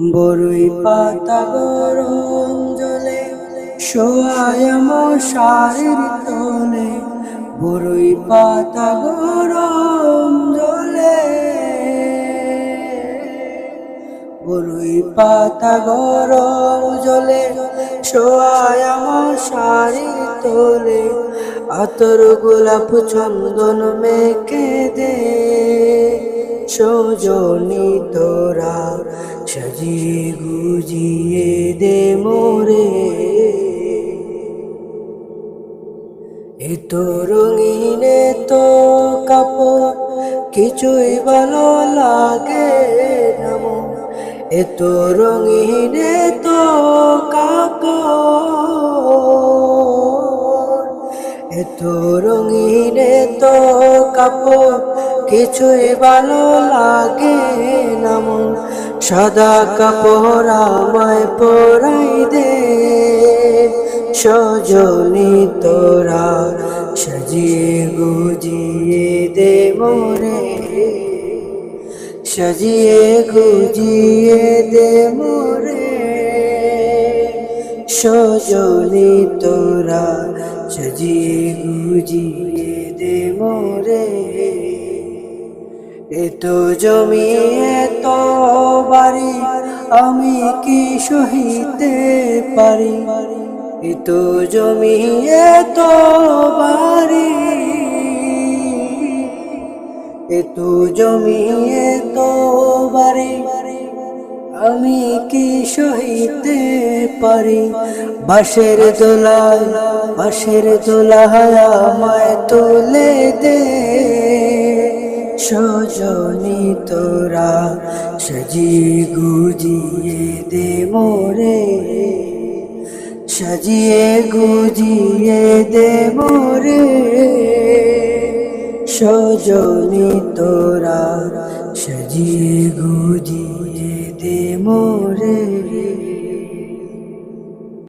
বড়ই পাতা গরম জলে শোয়ায় মশারির তলে। বড়ই পাতা গরম জলে বড়ই পাতা গরম জলে শোয়ায় মশারির তলে। আতর গোলাপ চন্দন মেখে দে, সজনি তোরা সাজিয়ে গুজিয়ে দে মোরে এ তো রঙিন তো কাপড়, কিছুই ভালো লাগে না মন। এ তো রঙিন তো কাপড় এত রঙিন তো কাপড়, কিছুই ভালো লাগে না মন সাদা কাপড় আমায় পরাই দে, সজনি তোরা সাজিয়ে গুজিয়ে দে মোরে সাজিয়ে গুজিয়ে দে মোরে সজনি তোরা সাজিয়ে গুজিয়ে দে মোরে এত জমি এত বাড়ি, আমি কি সহিতে পারি? এত জমি এত বাড়ি এত জমি এত বাড়ি, আমি কি সহিতে পারি? বাঁশের দোলায় বাঁশের দোলায় আমায় তুলে দে। সজনি তোরা সাজিয়ে গুজিয়ে দে মোরে। সাজিয়ে গুজিয়ে দে মোরে। সজনি তোরা সাজিয়ে গুজিয়ে দে মোরে।